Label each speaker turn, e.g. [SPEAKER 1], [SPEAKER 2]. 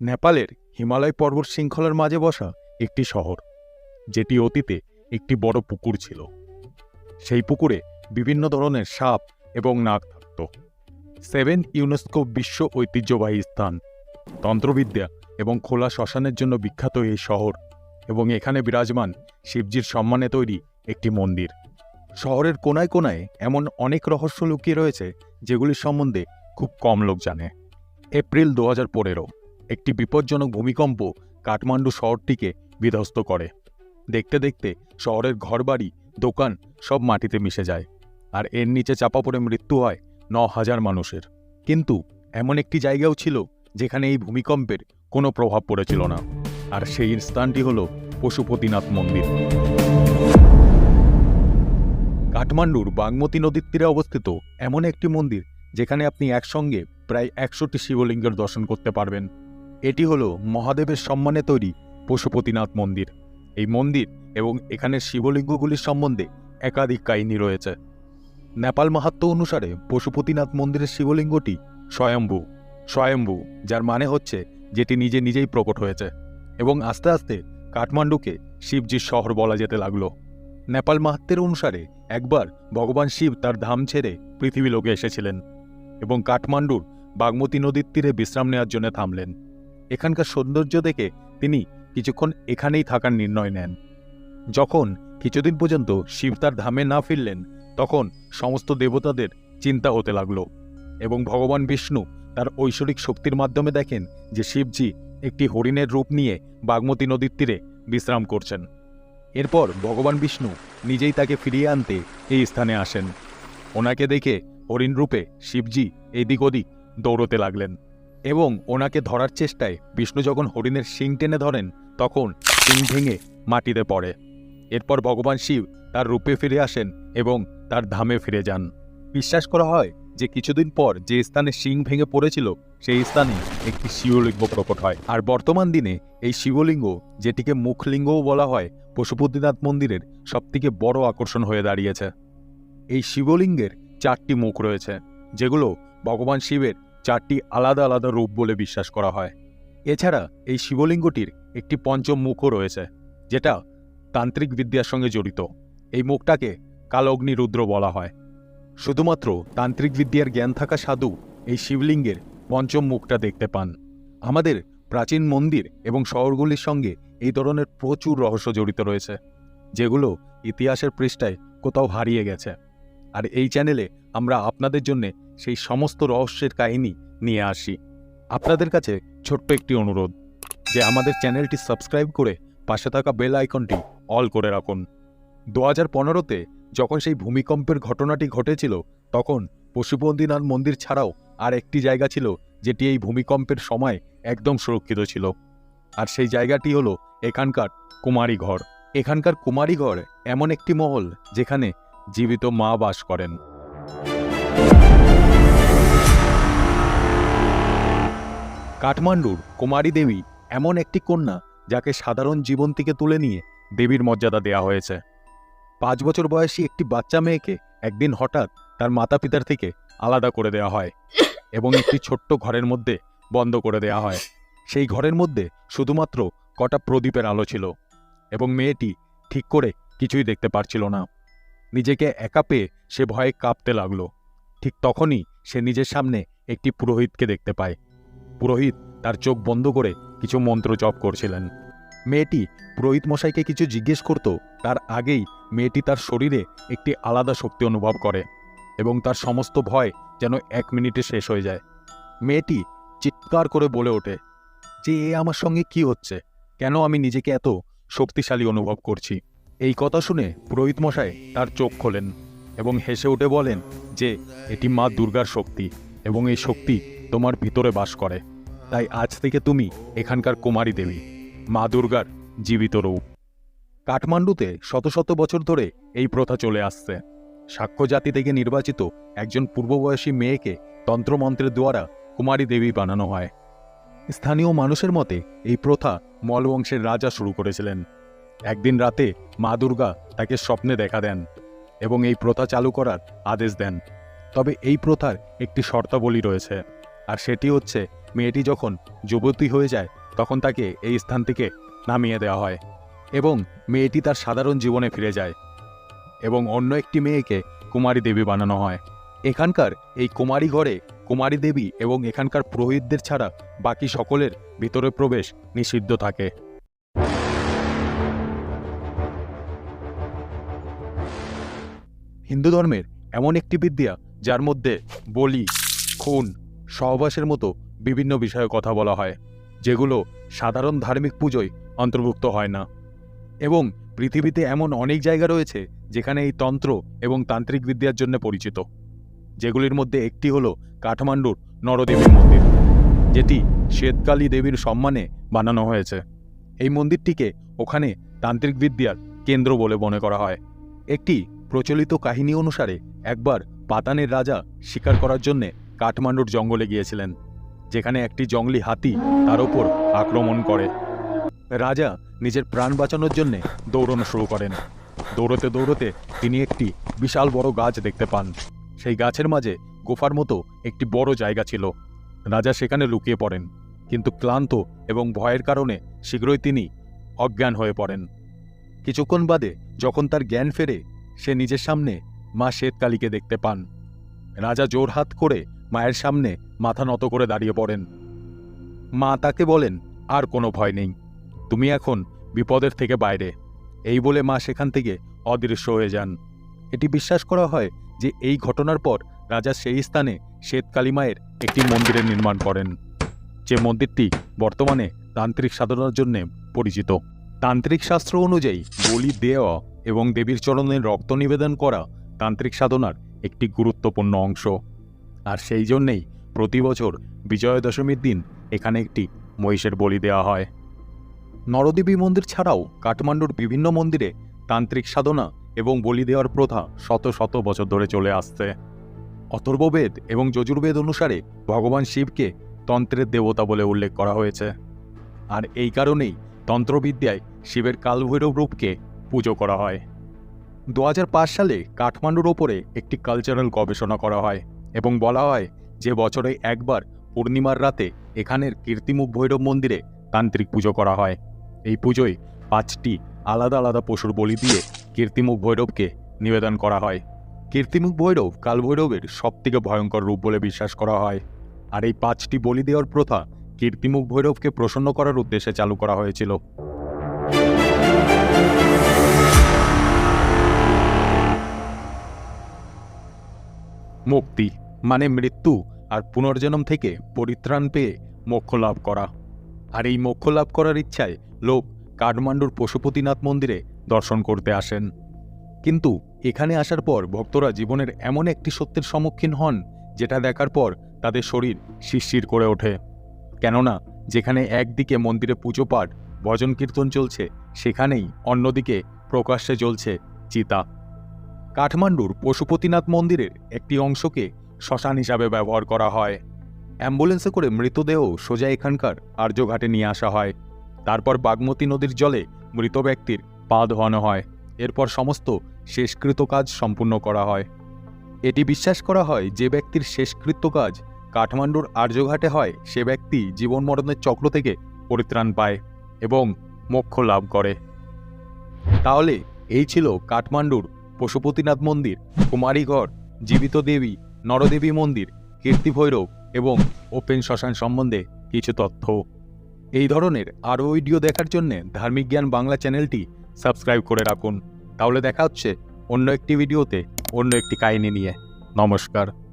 [SPEAKER 1] নেপালের হিমালয় পর্বত শৃঙ্খলার মাঝে বসা একটি শহর, যেটি অতীতে একটি বড় পুকুর ছিল। সেই পুকুরে বিভিন্ন ধরনের সাপ এবং নাগ থাকত। সেভেন ইউনেস্কো বিশ্ব ঐতিহ্যবাহী স্থান। তন্ত্রবিদ্যা এবং খোলা শ্মশানের জন্য বিখ্যাত এই শহর এবং এখানে বিরাজমান শিবজির সম্মানে তৈরি একটি মন্দির। শহরের কোনায় কোনায় এমন অনেক রহস্য লুকিয়ে রয়েছে যেগুলির সম্বন্ধে খুব কম লোক জানে। এপ্রিল দু হাজার পনেরো একটি বিপজ্জনক ভূমিকম্প কাঠমান্ডু শহরটিকে বিধ্বস্ত করে। দেখতে দেখতে শহরের ঘরবাড়ি, দোকান সব মাটিতে মিশে যায় আর এর নিচে চাপা পড়ে মৃত্যু হয় ন হাজার মানুষের। কিন্তু এমন একটি জায়গাও ছিল যেখানে এই ভূমিকম্পের কোনো প্রভাব পড়েছিল না আর সেই স্থানটি হল পশুপতিনাথ মন্দির। কাঠমান্ডুর বাগমতী নদীর তীরে অবস্থিত এমন একটি মন্দির যেখানে আপনি একসঙ্গে প্রায় একশোটি শিবলিঙ্গের দর্শন করতে পারবেন। এটি হল মহাদেবের সম্মানে তৈরি পশুপতিনাথ মন্দির। এই মন্দির এবং এখানের শিবলিঙ্গগুলির সম্বন্ধে একাধিক কাহিনী রয়েছে। নেপাল মাহাত্ম অনুসারে পশুপতিনাথ মন্দিরের শিবলিঙ্গটি স্বয়ম্ভু স্বয়ম্ভু, যার মানে হচ্ছে যেটি নিজে নিজেই প্রকট হয়েছে এবং আস্তে আস্তে কাঠমান্ডুকে শিবজির শহর বলা যেতে লাগল। নেপাল মাহাত্মের অনুসারে একবার ভগবান শিব তার ধাম ছেড়ে পৃথিবী লোকে এসেছিলেন এবং কাঠমান্ডুর বাগমতী নদীর তীরে বিশ্রাম নেওয়ার জন্য থামলেন। এখানকার সৌন্দর্য দেখে তিনি কিছুক্ষণ এখানেই থাকার নির্ণয় নেন। যখন কিছুদিন পর্যন্ত শিব তার ধামে না ফিরলেন, তখন সমস্ত দেবতাদের চিন্তা হতে লাগল এবং ভগবান বিষ্ণু তার ঐশ্বরিক শক্তির মাধ্যমে দেখেন যে শিবজি একটি হরিণের রূপ নিয়ে বাগমতী নদীর তীরে বিশ্রাম করছেন। এরপর ভগবান বিষ্ণু নিজেই তাকে ফিরিয়ে আনতে এই স্থানে আসেন। ওনাকে দেখে হরিণ রূপে শিবজি এদিক ওদিক দৌড়তে লাগলেন। এবং ওনাকে ধরার চেষ্টায় বিষ্ণু যখন হরিণের শিং টেনে ধরেন, তখন শিং ভেঙে মাটিতে পড়ে। এরপর ভগবান শিব তার রূপে ফিরে আসেন এবং তার ধামে ফিরে যান। বিশ্বাস করা হয় যে কিছুদিন পর যে স্থানে শিং ভেঙে পড়েছিল, সেই স্থানে একটি শিবলিঙ্গ প্রকট হয়। আর বর্তমান দিনে এই শিবলিঙ্গ, যেটিকে মুখলিঙ্গও বলা হয়, পশুপতিনাথ মন্দিরের সবথেকে বড় আকর্ষণ হয়ে দাঁড়িয়েছে। এই শিবলিঙ্গের চারটি মুখ রয়েছে, যেগুলো ভগবান শিবের চারটি আলাদা আলাদা রূপ বলে বিশ্বাস করা হয়। এছাড়া এই শিবলিঙ্গটির একটি পঞ্চম মুখও রয়েছে, যেটা তান্ত্রিক বিদ্যার সঙ্গে জড়িত। এই মুখটাকে কালগ্নি রুদ্র বলা হয়। শুধুমাত্র তান্ত্রিক বিদ্যার জ্ঞান থাকা সাধু এই শিবলিঙ্গের পঞ্চম মুখটা দেখতে পান। আমাদের প্রাচীন মন্দির এবং শহরগুলির সঙ্গে এই ধরনের প্রচুর রহস্য জড়িত রয়েছে, যেগুলো ইতিহাসের পৃষ্ঠায় কোথাও হারিয়ে গেছে। আর এই চ্যানেলে আমরা আপনাদের জন্য সেই সমস্ত রহস্যের কাহিনী নিয়ে আসি। আপনাদের কাছে ছোট্ট একটি অনুরোধ, যে আমাদের চ্যানেলটি সাবস্ক্রাইব করে পাশে থাকা বেল আইকনটি অল করে রাখুন। দু হাজার পনেরোতে যখন সেই ভূমিকম্পের ঘটনাটি ঘটেছিল, তখন পশুপতিনাথ মন্দির ছাড়াও আর একটি জায়গা ছিল, যেটি এই ভূমিকম্পের সময় একদম সুরক্ষিত ছিল। আর সেই জায়গাটি হলো এখানকার কুমারী ঘর এখানকার কুমারী ঘর এমন একটি মহল, যেখানে জীবিত মা বাস করেন। কাঠমান্ডুর কুমারী দেবী এমন একটি কন্যা যাকে সাধারণ জীবন থেকে তুলে নিয়ে দেবীর মর্যাদা দেয়া হয়েছে। পাঁচ বছর বয়সী একটি বাচ্চা মেয়েকে একদিন হঠাৎ তার মাতা পিতার থেকে আলাদা করে দেওয়া হয় এবং একটি ছোট্ট ঘরের মধ্যে বন্ধ করে দেয়া হয়। সেই ঘরের মধ্যে শুধুমাত্র কটা প্রদীপের আলো ছিল এবং মেয়েটি ঠিক করে কিছুই দেখতে পারছিল না। নিজেকে একা পেয়ে সে ভয়ে কাঁপতে লাগল। ঠিক তখনই সে নিজের সামনে একটি পুরোহিতকে দেখতে পায়। পুরোহিত তার চোখ বন্ধ করে কিছু মন্ত্র জপ করছিলেন। মেয়েটি পুরোহিত মশাইকে কিছু জিজ্ঞেস করত, তার আগেই মেয়েটি তার শরীরে একটি আলাদা শক্তি অনুভব করে এবং তার সমস্ত ভয় যেন এক মিনিটে শেষ হয়ে যায়। মেয়েটি চিৎকার করে বলে ওঠে, যে এ আমার সঙ্গে কি হচ্ছে? কেন আমি নিজেকে এত শক্তিশালী অনুভব করছি? এই কথা শুনে পুরোহিত মশাই তার চোখ খোলেন এবং হেসে উঠে বলেন, যে এটি মা দুর্গার শক্তি এবং এই শক্তি তোমার ভিতরে বাস করে। তাই আজ থেকে তুমি এখানকার কুমারী দেবী, মা দুর্গার জীবিত রূপ। কাঠমান্ডুতে শত শত বছর ধরে এই প্রথা চলে আসছে। সাক্ষ্য জাতি থেকে নির্বাচিত একজন পূর্ববয়সী মেয়েকে তন্ত্রমন্ত্রের দ্বারা কুমারী দেবী বানানো হয়। স্থানীয় মানুষের মতে এই প্রথা মল বংশের রাজা শুরু করেছিলেন। একদিন রাতে মা দুর্গা তাকে স্বপ্নে দেখা দেন এবং এই প্রথা চালু করার আদেশ দেন। তবে এই প্রথার একটি শর্তাবলী রয়েছে, আর সেটি হচ্ছে মেয়েটি যখন যুবতী হয়ে যায়, তখন তাকে এই স্থান থেকে নামিয়ে দেওয়া হয় এবং মেয়েটি তার সাধারণ জীবনে ফিরে যায় এবং অন্য একটি মেয়েকে কুমারী দেবী বানানো হয়। এখানকার এই কুমারী ঘরে কুমারী দেবী এবং এখানকার পুরোহিতদের ছাড়া বাকি সকলের ভিতরে প্রবেশ নিষিদ্ধ থাকে। হিন্দু ধর্মের এমন একটি বিদ্যা, যার মধ্যে বলি, খুন, সহবাসের মতো বিভিন্ন বিষয়ে কথা বলা হয়, যেগুলো সাধারণ ধার্মিক পুজোয় অন্তর্ভুক্ত হয় না। এবং পৃথিবীতে এমন অনেক জায়গা রয়েছে, যেখানে এই তন্ত্র এবং তান্ত্রিক বিদ্যার জন্য পরিচিত। যেগুলির মধ্যে একটি হলো কাঠমান্ডুর নরদেবীর মন্দির, যেটি শ্বেতকালী দেবীর সম্মানে বানানো হয়েছে। এই মন্দিরটিকে ওখানে তান্ত্রিক বিদ্যার কেন্দ্র বলে মনে করা হয়। একটি প্রচলিত কাহিনী অনুসারে একবার পাতানের রাজা শিকার করার জন্যে কাঠমান্ডুর জঙ্গলে গিয়েছিলেন। যেখানে একটি জঙ্গলি হাতি তার ওপর আক্রমণ করে। রাজা নিজের প্রাণ বাঁচানোর জন্যে দৌড়ানো শুরু করেন। দৌড়তে দৌড়তে তিনি একটি বিশাল বড় গাছ দেখতে পান। সেই গাছের মাঝে গোফার মতো একটি বড় জায়গা ছিল। রাজা সেখানে লুকিয়ে পড়েন, কিন্তু ক্লান্ত এবং ভয়ের কারণে শীঘ্রই তিনি অজ্ঞান হয়ে পড়েন। কিছুক্ষণ বাদে যখন তার জ্ঞান ফেরে, সে নিজের সামনে মা শ্বেতকালীকে দেখতে পান। রাজা জোরহাত করে মায়ের সামনে মাথা নত করে দাঁড়িয়ে পড়েন। মা তাকে বলেন, আর কোনো ভয় নেই। তুমি এখন বিপদের থেকে বাইরে। এই বলে মা সেখান থেকে অদৃশ্য হয়ে যান। এটি বিশ্বাস করা হয় যে এই ঘটনার পর রাজা সেই স্থানে শ্বেতকালী মায়ের একটি মন্দিরের নির্মাণ করেন, যে মন্দিরটি বর্তমানে তান্ত্রিক সাধনার জন্য পরিচিত। তান্ত্রিক শাস্ত্র অনুযায়ী বলি দেওয়া এবং দেবীর চরণে রক্ত নিবেদন করা তান্ত্রিক সাধনার একটি গুরুত্বপূর্ণ অংশ। আর সেই জন্যেই প্রতি বছর বিজয়া দশমীর দিন এখানে একটি মহিষের বলি দেওয়া হয়। নরদেবী মন্দির ছাড়াও কাঠমান্ডুর বিভিন্ন মন্দিরে তান্ত্রিক সাধনা এবং বলি দেওয়ার প্রথা শত শত বছর ধরে চলে আসছে। অথর্ববেদ এবং যজুর্বেদ অনুসারে ভগবান শিবকে তন্ত্রের দেবতা বলে উল্লেখ করা হয়েছে। আর এই কারণেই তন্ত্রবিদ্যায় শিবের কালভৈরব রূপকে পুজো করা হয়। দু হাজার পাঁচ সালে কাঠমান্ডুর ওপরে একটি কালচারাল গবেষণা করা হয় এবং বলা হয় যে বছরে একবার পূর্ণিমার রাতে এখানের কীর্তিমুখ ভৈরব মন্দিরে তান্ত্রিক পুজো করা হয়। এই পুজোয় পাঁচটি আলাদা আলাদা পশুর বলি দিয়ে কীর্তিমুখ ভৈরবকে নিবেদন করা হয়। কীর্তিমুখ ভৈরব কালভৈরবের সবথেকে ভয়ঙ্কর রূপ বলে বিশ্বাস করা হয়। আর এই পাঁচটি বলি দেওয়ার প্রথা কীর্তিমুখ ভৈরবকে প্রসন্ন করার উদ্দেশ্যে চালু করা হয়েছিল। মুক্তি মানে মৃত্যু আর পুনর্জন্ম থেকে পরিত্রাণ পেয়ে মোক্ষ লাভ করা। আর এই মোক্ষ লাভ করার ইচ্ছায় লোক কাঠমান্ডুর পশুপতিনাথ মন্দিরে দর্শন করতে আসেন। কিন্তু এখানে আসার পর ভক্তরা জীবনের এমন একটি সত্যের সম্মুখীন হন, যেটা দেখার পর তাদের শরীর শিরশির করে ওঠে। কেননা, যেখানে একদিকে মন্দিরে পুজো পাঠ ভজন কীর্তন চলছে, সেখানেই অন্যদিকে প্রকাশ্যে চলছে চিতা। কাঠমান্ডুর পশুপতিনাথ মন্দিরের একটি অংশকে শ্মশান হিসাবে ব্যবহার করা হয়। অ্যাম্বুলেন্সে করে মৃতদেহ সোজা এখানকার আর্যঘাটে নিয়ে আসা হয়। তারপর বাগমতী নদীর জলে মৃত ব্যক্তির পা ধোয়ানো হয়। এরপর সমস্ত শেষকৃত কাজ সম্পূর্ণ করা হয়। এটি বিশ্বাস করা হয়, যে ব্যক্তির শেষকৃত্য কাজ কাঠমান্ডুর আর্যঘাটে হয়, সে ব্যক্তি জীবন মরণের চক্র থেকে পরিত্রাণ পায় এবং মোক্ষ লাভ করে। তাহলে এই ছিল কাঠমান্ডুর পশুপতিনাথ মন্দির কুমারীঘর জীবিত দেবী নরদেবী মন্দির কীর্তি ভৈরব এবং ওপেন শ্মশান সম্বন্ধে কিছু তথ্য। এই ধরনের আরও ভিডিও দেখার জন্য ধার্মিক জ্ঞান বাংলা চ্যানেলটি সাবস্ক্রাইব করে রাখুন। তাহলে দেখা হচ্ছে অন্য একটি ভিডিওতে অন্য একটি কাহিনী নিয়ে। নমস্কার।